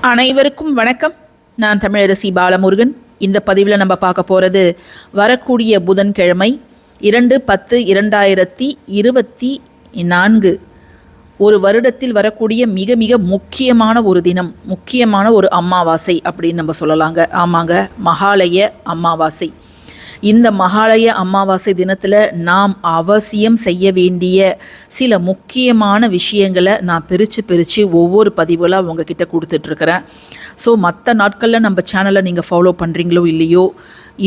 அனைவருக்கும் வணக்கம். நான் தமிழரசி பாலமுருகன். இந்த பதிவில் நம்ம பார்க்க போகிறது வரக்கூடிய புதன்கிழமை இரண்டு பத்து இரண்டாயிரத்தி இருபத்தி நான்கு. ஒரு வருடத்தில் வரக்கூடிய மிக மிக முக்கியமான ஒரு தினம் முக்கியமான ஒரு அமாவாசை அப்படின்னு நம்ம சொல்லலாங்க. ஆமாங்க மகாலய அமாவாசை. இந்த மகாலய அமாவாசை தினத்தில் நாம் அவசியம் செய்ய வேண்டிய சில முக்கியமான விஷயங்களை நான் பிரித்து பிரித்து ஒவ்வொரு பதிவுகளாக உங்ககிட்ட கொடுத்துட்ருக்குறேன். ஸோ மற்ற நாட்களில் நம்ம சேனலை நீங்கள் ஃபாலோ பண்ணுறீங்களோ இல்லையோ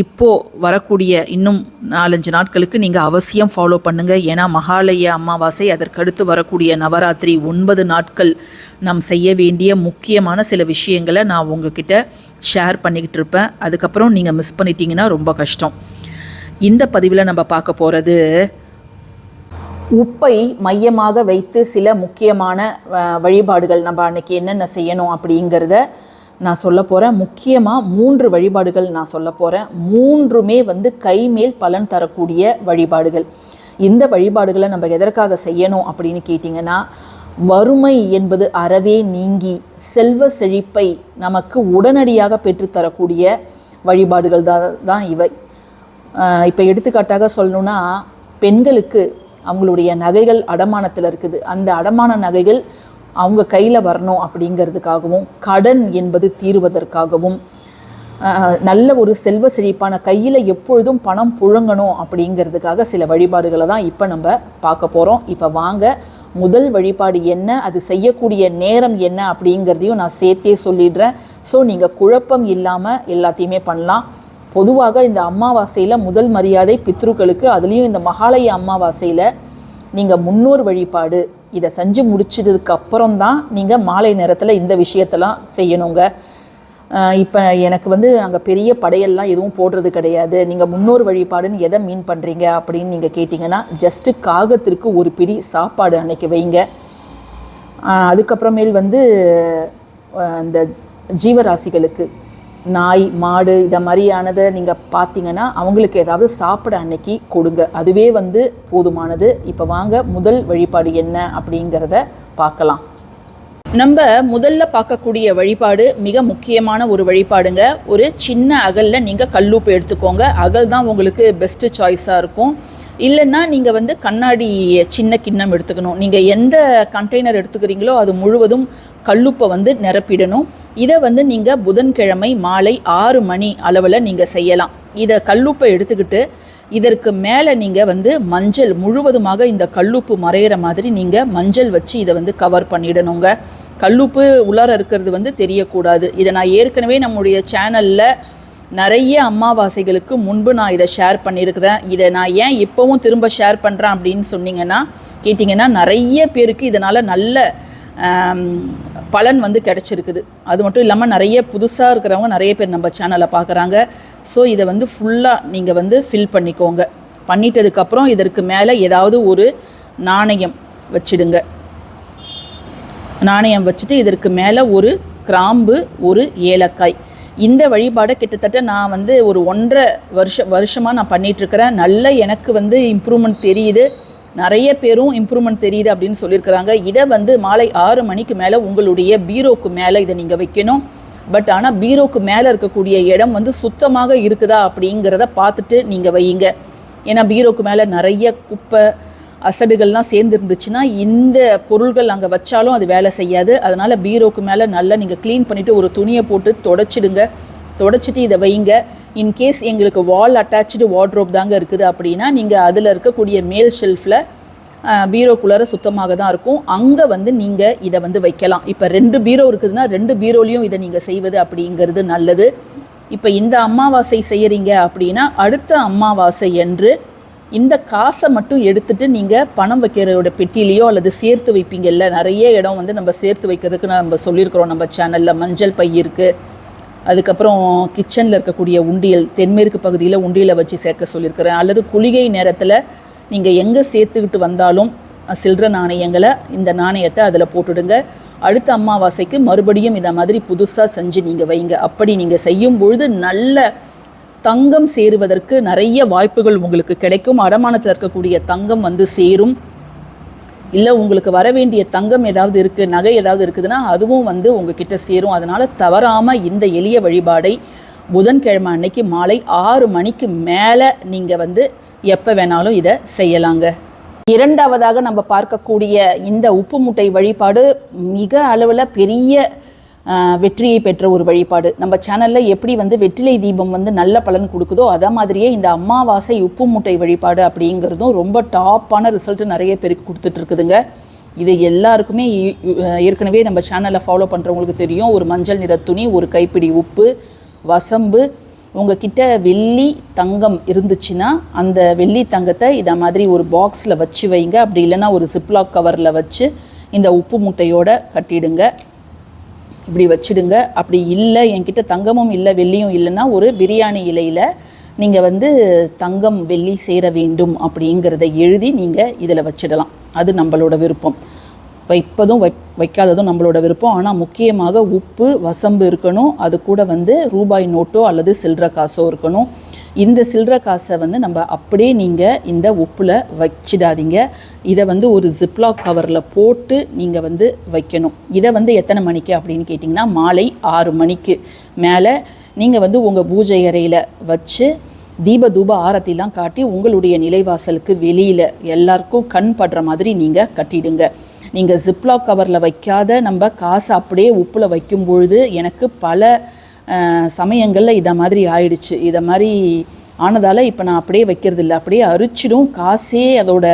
இப்போது வரக்கூடிய இன்னும் நாலஞ்சு நாட்களுக்கு நீங்கள் அவசியம் ஃபாலோ பண்ணுங்கள் ஏன்னா மகாலய அமாவாசை அதற்கடுத்து வரக்கூடிய நவராத்திரி ஒன்பது நாட்கள் நாம் செய்ய வேண்டிய முக்கியமான சில விஷயங்களை நான் உங்ககிட்ட ஷேர் பண்ணிக்கிட்டு இருப்பேன் அதுக்கப்புறம் நீங்கள் மிஸ் பண்ணிட்டீங்கன்னா ரொம்ப கஷ்டம். இந்த பதிவில் நம்ம பார்க்க போகிறது உப்பை மையமாக வைத்து சில முக்கியமான வழிபாடுகள். நம்ம அன்றைக்கி என்னென்ன செய்யணும் அப்படிங்கிறத நான் சொல்ல போகிறேன் முக்கியமாக மூன்று வழிபாடுகள் நான் சொல்ல போகிறேன் மூன்றுமே வந்து கைமேல் பலன் தரக்கூடிய வழிபாடுகள். இந்த வழிபாடுகளை நம்ம எதற்காக செய்யணும் அப்படின்னு கேட்டிங்கன்னா வறுமை என்பது அறவே நீங்கி செல்வ செழிப்பை நமக்கு உடனடியாக பெற்றுத்தரக்கூடிய வழிபாடுகள் தான் தான் இவை. இப்போ எடுத்துக்காட்டாக சொல்லணும்னா பெண்களுக்கு அவங்களுடைய நகைகள் அடமானத்தில் இருக்குது. அந்த அடமான நகைகள் அவங்க கையில் வரணும் அப்படிங்கிறதுக்காகவும் கடன் என்பது தீருவதற்காகவும் நல்ல ஒரு செல்வ செழிப்பான கையில் எப்பொழுதும் பணம் புழங்கணும் அப்படிங்கிறதுக்காக சில வழிபாடுகளை தான் இப்போ நம்ம பார்க்க போகிறோம் இப்போ வாங்க முதல் வழிபாடு என்ன? அது செய்யக்கூடிய நேரம் என்ன? அப்படிங்கிறதையும் நான் சேர்த்தே சொல்லிடுறேன். ஸோ நீங்கள் குழப்பம் இல்லாமல் எல்லாத்தையுமே பண்ணலாம். பொதுவாக இந்த அமாவாசையில் முதல் மரியாதை பித்ருக்களுக்கு அதுலேயும் இந்த மகாலய அமாவாசையில் நீங்கள் முன்னோர் வழிபாடு இதை செஞ்சு முடிச்சதுக்கு அப்புறம் தான் நீங்கள் மாலை நேரத்தில் இந்த விஷயத்தெல்லாம் செய்யணுங்க. இப்போ எனக்கு வந்து நாங்கள் பெரிய படையெல்லாம் எதுவும் போடுறது கிடையாது. நீங்கள் முன்னோர் வழிபாடுன்னு எதை மீன் பண்ணுறீங்க அப்படின்னு நீங்கள் கேட்டிங்கன்னா ஜஸ்ட்டு காகத்திற்கு ஒரு பிடி சாப்பாடு அன்னைக்கு வைங்க. அதுக்கப்புறமேல் வந்து அந்த இந்த ஜீவராசிகளுக்கு நாய் மாடு இதை மாதிரியானதை நீங்கள் பார்த்தீங்கன்னா அவங்களுக்கு ஏதாவது சாப்பிட அன்னைக்கு கொடுங்க. அதுவே வந்து போதுமானது. இப்போ வாங்க முதல் வழிபாடு என்ன அப்படிங்கிறத பார்க்கலாம். நம்ம முதல்ல பார்க்கக்கூடிய வழிபாடு மிக முக்கியமான ஒரு வழிபாடுங்க. ஒரு சின்ன அகலில் நீங்கள் கல்லூப்பு எடுத்துக்கோங்க. அகல் தான் உங்களுக்கு பெஸ்ட்டு சாய்ஸாக இருக்கும். இல்லைன்னா நீங்கள் வந்து கண்ணாடி சின்ன கிண்ணம் எடுத்துக்கணும். நீங்கள் எந்த கண்டெய்னர் எடுத்துக்கிறீங்களோ அது முழுவதும் கல்லுப்பை வந்து நிரப்பிடணும். இதை வந்து நீங்கள் புதன்கிழமை மாலை ஆறு மணி அளவில் நீங்கள் செய்யலாம். இதை கல்லுப்பை எடுத்துக்கிட்டு இதற்கு மேலே நீங்கள் வந்து மஞ்சள் முழுவதுமாக இந்த கல்லுப்பு மறையிற மாதிரி நீங்கள் மஞ்சள் வச்சு இதை வந்து கவர் பண்ணிடணுங்க. கல்லுப்பு உள்ளார இருக்கிறது வந்து தெரியக்கூடாது. இதை நான் ஏற்கனவே நம்முடைய சேனலில் நிறைய அமாவாசைகளுக்கு முன்பு நான் இதை ஷேர் பண்ணியிருக்கிறேன். இதை நான் ஏன் இப்போவும் திரும்ப ஷேர் பண்ணுறேன் அப்படின்னு சொன்னீங்கன்னா கேட்டிங்கன்னா நிறைய பேருக்கு இதனால் நல்ல பலன் வந்து கிடச்சிருக்குது. அது மட்டும் இல்லாமல் நிறைய புதுசாக இருக்கிறவங்க நிறைய பேர் நம்ம சேனலை பார்க்குறாங்க. ஸோ இதை வந்து ஃபுல்லாக நீங்கள் வந்து ஃபில் பண்ணிக்கோங்க. பண்ணிட்டதுக்கப்புறம் இதற்கு மேலே ஏதாவது ஒரு நாணயம் வச்சிடுங்க. நாணயம் வச்சுட்டு இதற்கு மேலே ஒரு கிராம்பு ஒரு ஏலக்காய். இந்த வழிபாடை கிட்டத்தட்ட நான் வந்து ஒரு ஒன்றரை வருஷ வருஷமாக நான் பண்ணிகிட்ருக்கிறேன் நல்ல எனக்கு வந்து இம்ப்ரூவ்மெண்ட் தெரியுது. நிறைய பேரும் இம்ப்ரூவ்மெண்ட் தெரியுது அப்படின்னு சொல்லியிருக்கிறாங்க. இதை வந்து மாலை ஆறு மணிக்கு மேலே உங்களுடைய பீரோக்கு மேலே இதை நீங்கள் வைக்கணும். பட் ஆனால் பீரோக்கு மேலே இருக்கக்கூடிய இடம் வந்து சுத்தமாக இருக்குதா அப்படிங்கிறத பார்த்துட்டு நீங்கள் வையுங்க. ஏன்னா பீரோக்கு மேலே நிறைய குப்பை அசடுகள்லாம் சேர்ந்து இருந்துச்சுன்னா இந்த பொருள்கள் அங்கே வச்சாலும் அது வேலை செய்யாது. அதனால் பீரோக்கு மேலே நல்லா நீங்கள் க்ளீன் பண்ணிவிட்டு ஒரு துணியை போட்டு தொடச்சிடுங்க. தொடச்சிட்டு இதை வைங்க. இன்கேஸ் எங்களுக்கு வால் அட்டாச்சு வார்ட்ரோப் தாங்க இருக்குது அப்படின்னா நீங்கள் அதில் இருக்கக்கூடிய மேல் ஷெல்ஃபில் பீரோக்குள்ளார சுத்தமாக தான் இருக்கும். அங்கே வந்து நீங்கள் இதை வந்து வைக்கலாம். இப்போ ரெண்டு பீரோ இருக்குதுன்னா ரெண்டு பீரோலையும் இதை நீங்கள் செய்வது அப்படிங்கிறது நல்லது. இப்போ இந்த அமாவாசை செய்கிறீங்க அப்படின்னா அடுத்த அமாவாசை என்று இந்த காசை மட்டும் எடுத்துட்டு நீங்கள் பணம் வைக்கிறோட பெட்டியிலையோ அல்லது சேர்த்து வைப்பீங்கல்ல. நிறைய இடம் வந்து நம்ம சேர்த்து வைக்கிறதுக்கு நம்ம சொல்லியிருக்கிறோம். நம்ம சேனலில் மஞ்சள் பை இருக்குது அதுக்கப்புறம் கிச்சனில் இருக்கக்கூடிய உண்டியல் தென்மேற்கு பகுதியில் உண்டியலை வச்சு சேர்க்க சொல்லியிருக்கிறேன். அல்லது குளிகை நேரத்தில் நீங்கள் எங்கே சேர்த்துக்கிட்டு வந்தாலும் சில்லற நாணயங்களை இந்த நாணயத்தை அதில் போட்டுடுங்க. அடுத்த அமாவாசைக்கு மறுபடியும் இதை மாதிரி புதுசாக செஞ்சு நீங்கள் வைங்க. அப்படி நீங்கள் செய்யும் பொழுது நல்ல தங்கம் சேருவதற்கு நிறைய வாய்ப்புகள் உங்களுக்கு கிடைக்கும். அடமானத்தில் இருக்கக்கூடிய தங்கம் வந்து சேரும். இல்லை உங்களுக்கு வர வேண்டிய தங்கம் ஏதாவது இருக்குது நகை ஏதாவது இருக்குதுன்னா அதுவும் வந்து உங்ககிட்ட சேரும். அதனால் தவறாமல் இந்த எளிய வழிபாடை புதன்கிழமை அன்னைக்கு மாலை ஆறு மணிக்கு மேலே நீங்கள் வந்து எப்போ வேணாலும் இதை செய்யலாங்க. இரண்டாவதாக நம்ம பார்க்கக்கூடிய இந்த உப்பு மூட்டை வழிபாடு மிக அளவில் பெரிய வெற்றியை பெற்ற ஒரு வழிபாடு. நம்ம சேனலில் எப்படி வந்து வெற்றிலை தீபம் வந்து நல்ல பலன் கொடுக்குதோ அதே மாதிரியே இந்த அமாவாசை உப்பு மூட்டை வழிபாடு அப்படிங்கிறதும் ரொம்ப டாப்பான ரிசல்ட்டு நிறைய பேருக்கு கொடுத்துட்ருக்குதுங்க. இது எல்லாருக்குமே ஏற்கனவே நம்ம சேனலை ஃபாலோ பண்ணுறவங்களுக்கு தெரியும். ஒரு மஞ்சள் நிற துணி ஒரு கைப்பிடி உப்பு வசம்பு. உங்ககிட்ட வெள்ளி தங்கம் இருந்துச்சுன்னா அந்த வெள்ளி தங்கத்தை இதை மாதிரி ஒரு பாக்ஸில் வச்சு வைங்க. அப்படி இல்லைன்னா ஒரு சிப்லாக் கவரில் வச்சு இந்த உப்பு மூட்டையோட கட்டிடுங்க. இப்படி வச்சிடுங்க. அப்படி இல்லை என்கிட்ட தங்கமும் இல்லை வெள்ளியும் இல்லைன்னா ஒரு பிரியாணி இலையில் நீங்கள் வந்து தங்கம் வெள்ளி சேர வேண்டும் அப்படிங்கிறத எழுதி நீங்கள் இதில் வச்சிடலாம். அது நம்மளோட விருப்பம். வைப்பதும் வை வைக்காததும் நம்மளோட விருப்பம். ஆனால் முக்கியமாக உப்பு வசம்பு இருக்கணும். அது கூட வந்து ரூபாய் நோட்டோ அல்லது சில்லற காசோ இருக்கணும். இந்த சில்லற காசை வந்து நம்ம அப்படியே நீங்கள் இந்த உப்பில் வச்சிடாதீங்க. இதை வந்து ஒரு ஜிப்லாக் கவரில் போட்டு நீங்கள் வந்து வைக்கணும். இதை வந்து எத்தனை மணிக்கு அப்படின்னு கேட்டிங்கன்னா மாலை ஆறு மணிக்கு. மேலே நீங்கள் வந்து உங்கள் பூஜை அறையில் வச்சு தீப தூப ஆரத்திலாம் காட்டி உங்களுடைய நிலைவாசலுக்கு வெளியில் எல்லாருக்கும் கண் படுற மாதிரி நீங்கள் கட்டிடுங்க. நீங்கள் ஜிப்லாக் கவரில் வைக்காத நம்ம காசை அப்படியே உப்பில் வைக்கும் பொழுது எனக்கு பல சமயங்களில் இதை மாதிரி ஆயிடுச்சு. இதை மாதிரி ஆனதால் இப்போ நான் அப்படியே வைக்கிறது இல்லை அப்படியே அரிச்சிடும். காசே அதோட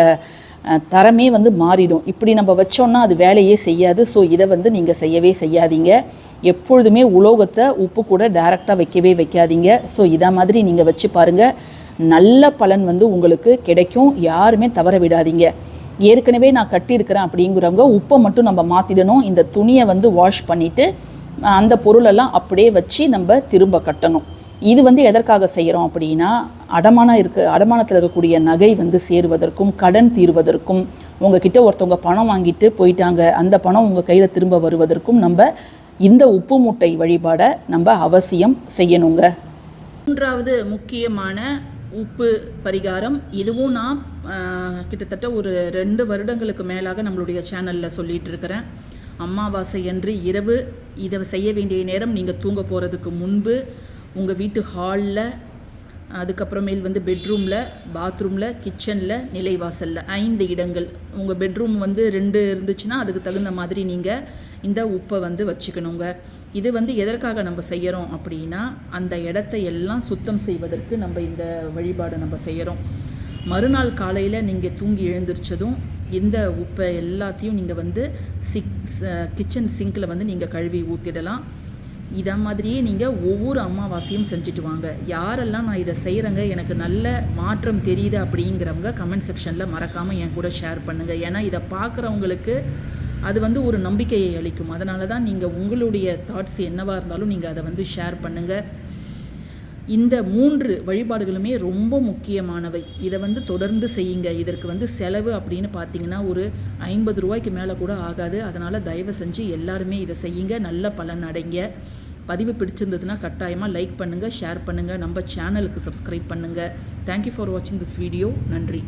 தரமே வந்து மாறிடும். இப்படி நம்ம வச்சோன்னா அது வேலையே செய்யாது. ஸோ இதை வந்து நீங்கள் செய்யவே செய்யாதீங்க. எப்பொழுதுமே உலோகத்தை உப்பு கூட டைரெக்டாக வைக்கவே வைக்காதீங்க. ஸோ இதை மாதிரி நீங்கள் வச்சு பாருங்கள் நல்ல பலன் வந்து உங்களுக்கு கிடைக்கும். யாருமே தவற விடாதீங்க. ஏற்கனவே நான் கட்டியிருக்கிறேன் அப்படிங்கிறவங்க உப்பை மட்டும் நம்ம மாற்றிடணும் இந்த துணியை வந்து வாஷ் பண்ணிவிட்டு அந்த பொருளெல்லாம் அப்படியே வச்சு நம்ம திரும்ப கட்டணும். இது வந்து எதற்காக செய்கிறோம் அப்படின்னா அடமானம் இருக்க அடமானத்தில் இருக்கக்கூடிய நகை வந்து சேருவதற்கும் கடன் தீர்வதற்கும் உங்ககிட்ட ஒருத்தவங்க பணம் வாங்கிட்டு போயிட்டாங்க அந்த பணம் உங்கள் கையில் திரும்ப வருவதற்கும் நம்ம இந்த உப்பு மூட்டை வழிபாடை நம்ம அவசியம் செய்யணுங்க. மூன்றாவது முக்கியமான உப்பு பரிகாரம். இதுவும் நான் கிட்டத்தட்ட ஒரு ரெண்டு வருடங்களுக்கு மேலாக நம்மளுடைய சேனலில் சொல்லிகிட்டு இருக்கிறேன். அமாவாசை அன்று இரவு இதை செய்ய வேண்டிய நேரம் நீங்கள் தூங்க போகிறதுக்கு முன்பு உங்கள் வீட்டு ஹாலில் அதுக்கப்புறமேல் வந்து பெட்ரூமில் பாத்ரூமில் கிச்சனில் நிலைவாசலில் ஐந்து இடங்கள். உங்கள் பெட்ரூம் வந்து ரெண்டு இருந்துச்சுன்னா அதுக்கு தகுந்த மாதிரி நீங்கள் இந்த உப்பை வந்து வச்சுக்கணுங்க. இது வந்து எதற்காக நம்ம செய்கிறோம் அப்படின்னா அந்த இடத்த எல்லாம் சுத்தம் செய்வதற்கு நம்ம இந்த வழிபாடு நம்ம செய்கிறோம் மறுநாள் காலையில் நீங்கள் தூங்கி எழுந்திரிச்சதும் இந்த உப்பை எல்லாத்தையும் நீங்கள் வந்து சிக் கிச்சன் சிங்கில் வந்து நீங்கள் கழுவி ஊற்றிடலாம் இதை மாதிரியே நீங்கள் ஒவ்வொரு அமாவாசையும் செஞ்சுட்டு வாங்க. யாரெல்லாம் நான் இதை செய்கிறேங்க எனக்கு நல்ல மாற்றம் தெரியுது அப்படிங்கிறவங்க கமெண்ட் செக்ஷனில் மறக்காமல் என் கூட ஷேர் பண்ணுங்கள் ஏன்னா இதை பார்க்குறவங்களுக்கு அது வந்து ஒரு நம்பிக்கையை அளிக்கும். அதனால தான் நீங்கள் உங்களுடைய தாட்ஸ் என்னவாக இருந்தாலும் நீங்கள் அதை வந்து ஷேர் பண்ணுங்கள் இந்த மூன்று வழிபாடுகளுமே ரொம்ப முக்கியமானவை. இதை வந்து தொடர்ந்து செய்யுங்க. இதற்கு வந்து செலவு அப்படின்னு பார்த்தீங்கன்னா ஒரு ஐம்பது ரூபாய்க்கு மேலே கூட ஆகாது. அதனால் தயவு செஞ்சு எல்லாருமே இதை செய்யுங்க. நல்ல பலன் அடைங்க. பதிவு பிடிச்சிருந்ததுன்னா கட்டாயமாக லைக் பண்ணுங்கள் ஷேர் பண்ணுங்கள் நம்ம சேனலுக்கு சப்ஸ்கிரைப் பண்ணுங்கள் தேங்க்யூ ஃபார் வாட்சிங் திஸ் வீடியோ நன்றி.